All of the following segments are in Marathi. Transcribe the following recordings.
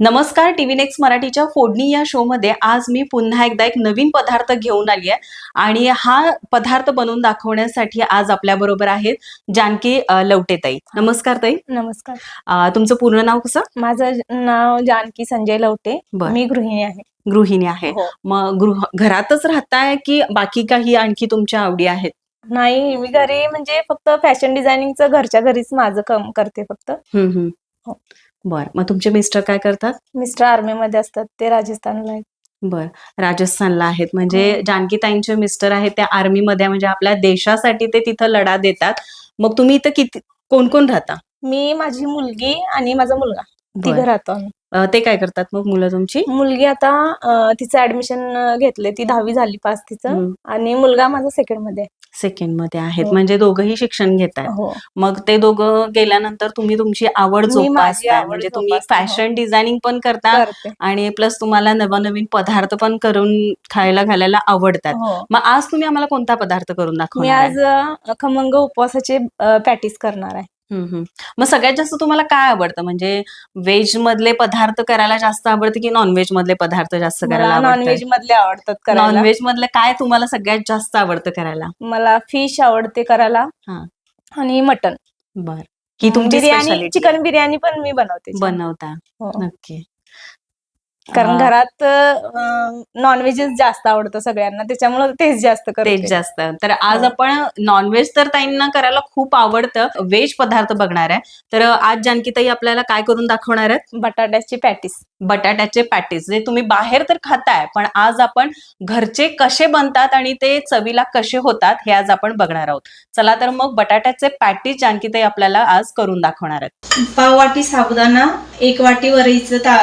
नमस्कार टीव्ही नेक्स्ट मराठीच्या फोडणी या शो मध्ये आज मी पुन्हा एकदा एक नवीन पदार्थ घेऊन आली आहे. आणि हा पदार्थ बनवून दाखवण्यासाठी आज आपल्या बरोबर आहेत जानकी लवटेताई नमस्कार ताई. नमस्कार. तुमचं पूर्ण नाव कसं? माझं नाव जानकी संजय लवटे. मी गृहिणी आहे. गृहिणी आहे. हो. मग गृह घरातच राहताय की बाकी काही आणखी तुमच्या आवडी आहेत? नाही मी घरी म्हणजे फक्त फॅशन डिझायनिंगचं घरच्या घरीच माझं काम करते फक्त. हो. बर मग तुमचे मिस्टर काय करतात? मिस्टर आर्मी मध्ये असतात ते राजस्थानला आहेत. बर राजस्थानला आहेत. म्हणजे हो. जानकी ताईंचे मिस्टर आहेत त्या आर्मीमध्ये म्हणजे आपल्या देशासाठी ते तिथं लढा देतात. मग तुम्ही इथं किती कोण कोण राहता? मी माझी मुलगी आणि माझा मुलगा. तिघं. राहतो आम्ही. अ, ते काय करतात मग मुलं तुमची? मुलगी आता अं, तिचं ऍडमिशन घेतले ती दहावी झाली पास तिचं. हम्म. आणि मुलगा माझा सेकंडमध्ये आहे. सेकंडमध्ये आहेत. हो. म्हणजे दोघंही शिक्षण घेत आहेत. हो. मग ते दोघं गेल्यानंतर तुम्ही तुमची आवड मी माझी जोपासता आवड म्हणजे तुम्ही जोपासते, हो. फॅशन डिझायनिंग पण करता करते. आणि प्लस तुम्हाला नवनवीन पदार्थ पण करून खायला घालायला आवडतात. हो. मग आज तुम्ही आम्हाला कोणता पदार्थ करून मी दाखवणार? आज अं, खमंग उपवासाचे पॅटीस करणार आहे. मग सगळ्यात जास्त तुम्हाला काय आवडतं? म्हणजे व्हेज मधले पदार्थ करायला जास्त आवडतं की नॉनव्हेज मधले पदार्थ जास्त करायला मला आवडतात नॉनव्हेज मधले आवडतात करायला. नॉनव्हेज मधले काय तुम्हाला सगळ्यात जास्त आवडतं करायला? मला फिश आवडते करायला हा. आणि मटन. बर. ही तुमची बिर्याणी आहे. चिकन बिर्याणी पण मी बनवते छान. बनवता. हो. नक्की. कारण घरात नॉनव्हेजच जास्त आवडतं सगळ्यांना त्याच्यामुळे तेच जास्त करते तेच जास्त. तर आज हो. आपण नॉनव्हेज तर ताईंना करायला खूप आवडतं. व्हेज पदार्थ बघणार आहे. तर आज जानकी ताई आपल्याला काय करून दाखवणार आहेत? बटाट्याची पॅटीस. बटाट्याचे पॅटीस. जे तुम्ही बाहेर तर खाताय पण आज आपण घरचे कसे बनतात आणि ते चवीला कसे होतात हे आज आपण बघणार आहोत. चला तर मग बटाट्याचे पॅटीस जानकी ताई आपल्याला आज करून दाखवणार आहेत. पाव वाटी साबुदाणा एक वाटी वरईचं ता,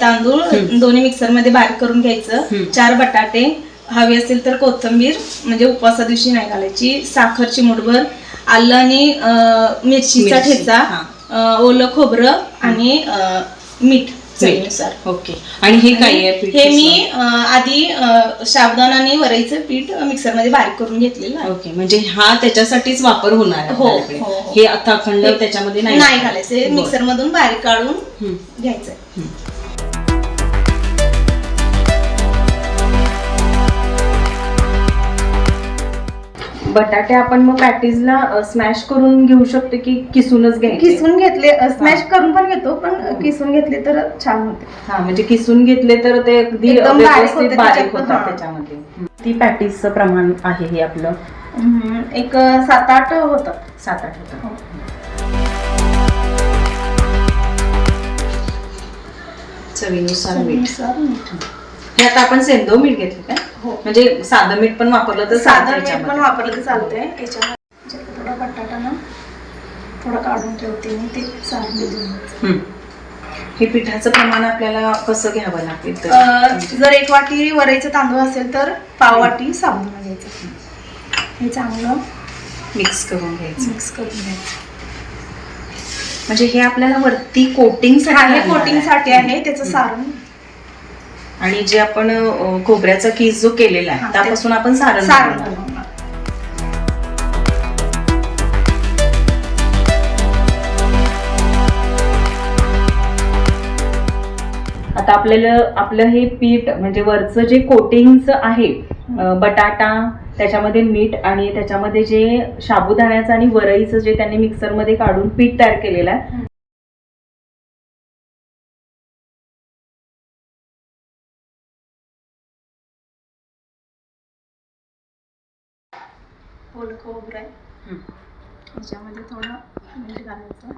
तांदूळ. दोन्ही मिक्सरमध्ये बारीक करून घ्यायचं. चार बटाटे हवी असेल तर कोथिंबीर म्हणजे उपवासा दिवशी नाही घालायची. साखर चिमूटभर आलं आणि मिरचीचा मिरची, ठेचा ओलं खोबरं आणि मीठ. चवीनुसार ओके आणि हे काय आहे पीठ हे मी अ, आधी अ, साबुदाणा आणि वरईचं पीठ मिक्सरमध्ये बारीक करून घेतलेलं आहे. ओके म्हणजे हा त्याच्यासाठीच वापर होणार आहे हो, आपल्याकडे. हो, हो. हे आता अखंड हे- त्याच्यामध्ये नाही नाही घालायचं. बरं. मिक्सर मधून बारीक काढून. घ्यायचं बटाटे आपण मग पॅटीसला स्मॅश करून घेऊ शकतो की किसूनच घ्यायचे? किसून घेतले स्मॅश करून पण घेतो पण किसून घेतले तर छान होते. हा म्हणजे किसून घेतले तर ते अगदी एकदम बारीक व्यवस्थित होते बारीक त्याच्यात, होतात. त्याच्यामध्ये. ती पॅटीसचं प्रमाण आहे हे आपलं? एक सात आठ होतात सात आठ होतं चवीनुसार मीठ. हे आता आपण सेंदो मीठ घेतलं काय? हो. म्हणजे साधं मीठ पण वापरलं तर साधं मीठ पण. वापरलं तर चालतंय याच्यामध्ये थोडा बटाटा ना थोडा काढून ठेवते मी ते चालू हम्म. हे पिठाचं प्रमाण आपल्याला कसं घ्यावं लागेल? जर एक वाटी वरईचं तांदूळ असेल तर पाव वाटी साबुदाणा घ्यायचं हे चांगलं मिक्स करून घ्यायचं मिक्स करून घ्यायचं म्हणजे हे आपल्याला वरती कोटिंग हे कोटिंगसाठी आहे त्याचं सारण आणि जे आपण खोबऱ्याचा किस जो केलेला आहे त्यापासून आपण सारण. आता आपल्याला आपलं हे पीठ म्हणजे वरचं जे कोटिंगचं आहे बटाटा त्याच्यामध्ये मीठ आणि त्याच्यामध्ये जे साबुदाण्याचं आणि वरईचं जे त्यांनी मिक्सरमध्ये काढून पीठ तयार केलेलं आहे याच्यामध्ये थोडं मीठ घालायचं.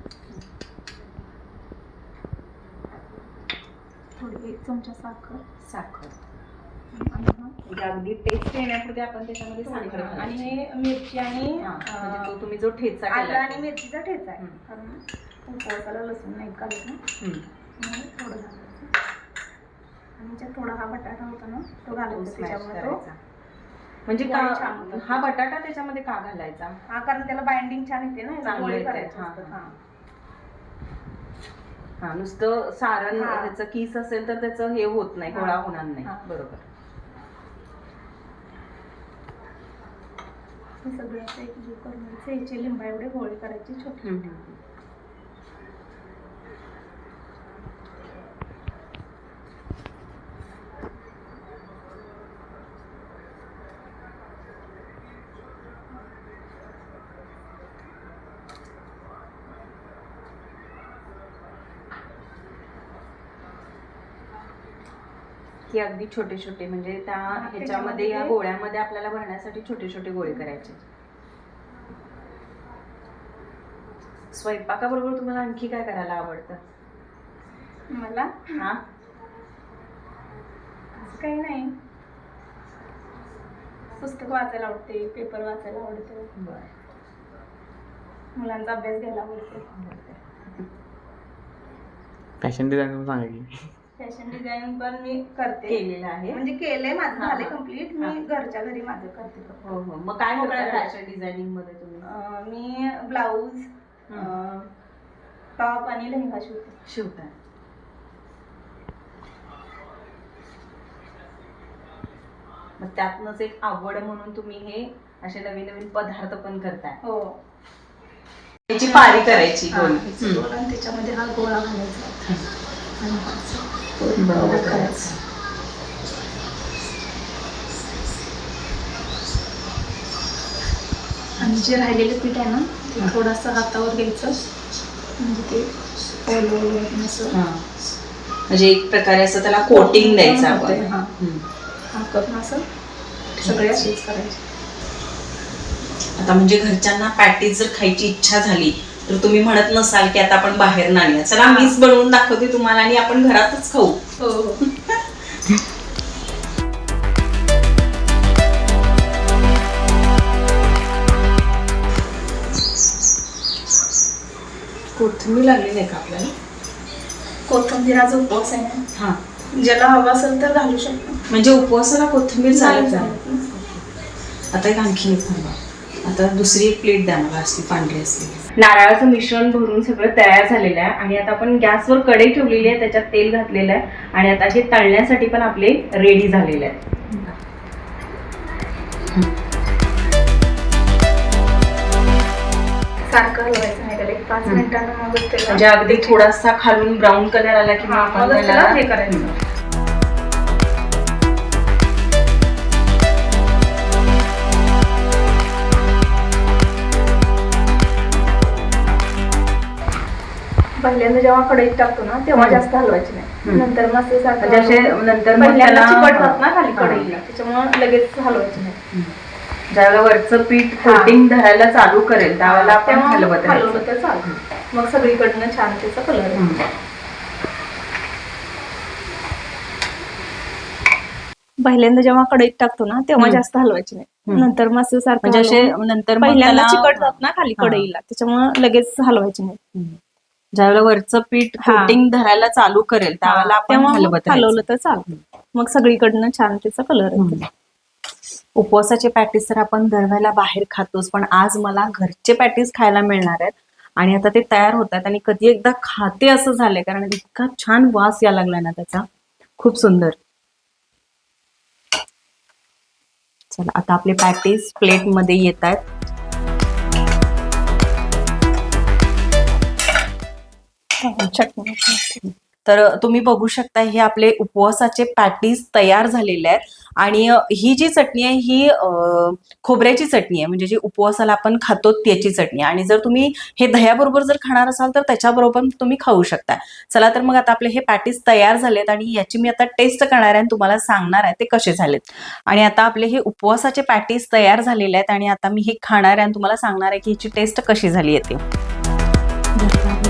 थोडी एक चमचा साखर. साखर. आणि म्हणजे अगदी टेस्ट येण्यापुरते आपण त्याच्यामध्ये साखर आणि. हे मिरची आणि हा, म्हणजे अं, तो तुम्ही जो ठेचा आलं केला आणि मिरचीचा ठेचा आहे. हम्म. कारण उपवासाला लसूण नाही घालत ना? हम्म. म्हणून थोडं घालायचं. आणि थोडा हा बटाटा होता ना तो तो घालायचा smash त्याच्यामुळे तो करायचा. म्हणजे पोळी छान का होतात. हा बटाटा त्याच्यामध्ये का घालायचा हा कारण त्याला बाइंडिंग छान येते ना चांगलं पोळी येते, करायचं हा. हा. हा. हा नुसतं सारण हा. त्याचं किस असेल तर त्याचं हे होत नाही हा. गोळा होणार नाही हा. बरोबर हे सगळं असं करून घ्यायचं याचे लिंबा एवढे गोळे करायचे छोटे हम्म, हम्म. की अगदी छोटे छोटे म्हणजे त्या ह्याच्यामध्ये त्याच्यामध्ये या गोळ्यामध्ये आपल्याला भरण्यासाठी छोटे छोटे गोळे करायचे. स्वयंपाकाबरोबर तुम्हाला आणखी काय करायला आवडतं? मला? हा. असं काही नाही. पुस्तक वाचायला आवडते पेपर वाचायला आवडते. बरं. मुलांचा अभ्यास घ्यायला आवडते. फॅशन डिझायनर सांगा की फॅशन डिझाईन पण मी करते. केलेलं आहे. म्हणजे केलंय माझं हा, झालंय हा. कंप्लीट हा. मी घरच्या घरी माझं करते फक्त. हो हो. मग काय मोकळ्या. फॅशन डिझायनिंगमध्ये तुम्ही? अं, मी ब्लाऊज टॉप आणि लेहंगा शिवते. शिवता. मग त्यातनंच एक आवड म्हणून तुम्ही हे असे नवीन नवीन पदार्थ पण करताय. हो. त्याची पारी करायची हा, गोल. ह्याचं गोल आणि त्याच्यामध्ये हा गोळा घालायचा. आणि असं बरोबर करायचं आणि जे राहिलेलं पीठ आहे ना ते थोडंसं हातावर घ्यायचं. म्हणजे ते असं. म्हणजे एक प्रकारे असं त्याला कोटिंग द्यायचं आपण. हा. हम्म. हा करून असं सगळे असेच करायचे आता म्हणजे घरच्यांना पॅटीस जर खायची इच्छा झाली तर तुम्ही म्हणत नसाल की आता आपण बाहेर नाही चला मीच बनवून दाखवते तुम्हाला आणि आपण घरातच खाऊ. हो हो. कोथिंबीर लागली नाही का आपल्याला? कोथिंबीराचा उपवास आहे ना? हा. ज्याला हवा असेल तर घालू शकतो. म्हणजे उपवासाला कोथिंबीर चालत चालेल. आता एक आणखी एक थांबा. आता दुसरी एक प्लेट द्या मला असली पांढरी असली. नारळाचं मिश्रण भरून सगळं तयार झालेलं आहे आणि आता आपण गॅसवर कढई ठेवलेली आहे त्याच्यात तेल घातलेलं आहे आणि आता हे तळण्यासाठी पण आपले रेडी झालेले आहेत. सारखं हलवायचं नाही त्याला एक पाच. मिनिटांना मग म्हणजे अगदी थोडासा खालून ब्राऊन कलर आला की मग आपण हे करायचं. पहिल्यांदा जेव्हा कढईत टाकतो ना तेव्हा. जास्त हलवायची नाही. नंतर सारखं म्हणजे नंतर मग पहिल्यांदा त्याला- चिकटतात ना खाली हा. कढईला त्याच्यामुळे लगेच हलवायची नाही ज्यावेळेला वरचं पीठ. कोटिंग धरायला चालू करेल त्यावेळेला आपण तेव्हा हलवत राहायचं. हलवलं तर चालतं मग सगळीकडनं छान त्याचा कलर. हम्म. पहिल्यांदा जेव्हा कढईत टाकतो ना तेव्हा हम्म. जास्त हलवायची नाही हम्म. नंतर मग असं सारखं म्हणजे असे हलवून- नंतर मग पहिल्यांदा त्याला- चिकटतात ना खाली हा. कढईला त्याच्यामुळे लगेच हलवायची नाही हम्म. ज्यावेळेला वरचं पीठ. कोटिंग धरायला चालू करेल त्यावेळेला आपण हलवत हलवलं. तर चालतं. मग सगळीकडनं छान त्याचा कलर. उपवासाचे पॅटीस तर आपण दरवेळेला बाहेर खातोच पण आज मला घरचे पॅटीस खायला मिळणार आहेत. आणि आता ते तयार होत आहेत आणि कधी एकदा खाते असं झालंय कारण इतका छान वास या लागलाय ना त्याचा. खूप सुंदर. चला आता आपले पॅटीस प्लेटमध्ये येत आहेत. चटणी तर तुम्ही बघू शकता हे आपले उपवासाचे पॅटीज तयार झालेले आहेत. आणि ही जी चटणी आहे ही खोबऱ्याची चटणी आहे. म्हणजे जी उपवासाला आपण खातो त्याची चटणी आणि जर तुम्ही हे दह्याबरोबर जर खाणार असाल तर त्याच्याबरोबर तुम्ही खाऊ शकता. चला तर मग आता आपले हे पॅटीस तयार झालेत आणि याची मी आता टेस्ट करणार आहे आणि तुम्हाला सांगणार आहे ते कसे झालेत. आणि आता आपले हे उपवासाचे पॅटीस तयार झालेले आहेत आणि आता मी हे खाणार आहे आणि तुम्हाला सांगणार आहे की ह्याची टेस्ट कशी झाली आहे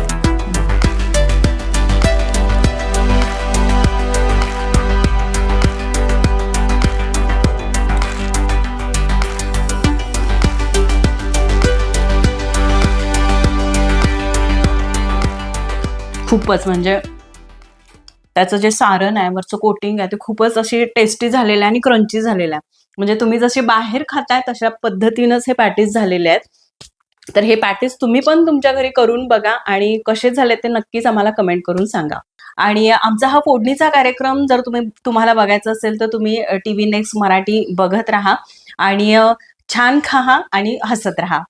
खूपच म्हणजे त्याचं जे सारण आहे वरचं कोटिंग आहे ते खूपच अशी टेस्टी झालेलं आहे आणि क्रंची झालेलं आहे. म्हणजे तुम्ही जसे बाहेर खाताय तशा पद्धतीनंच हे पॅटीस झालेले आहेत. तर हे पॅटीस तुम्ही पण तुमच्या घरी करून बघा आणि कसे झाले ते नक्कीच आम्हाला कमेंट करून सांगा. आणि आमचा हा फोडणीचा कार्यक्रम जर तुम्ही तुम्हाला बघायचा असेल तर तुम्ही टी व्ही नेक्स्ट मराठी बघत राहा आणि छान खा आणि हसत राहा.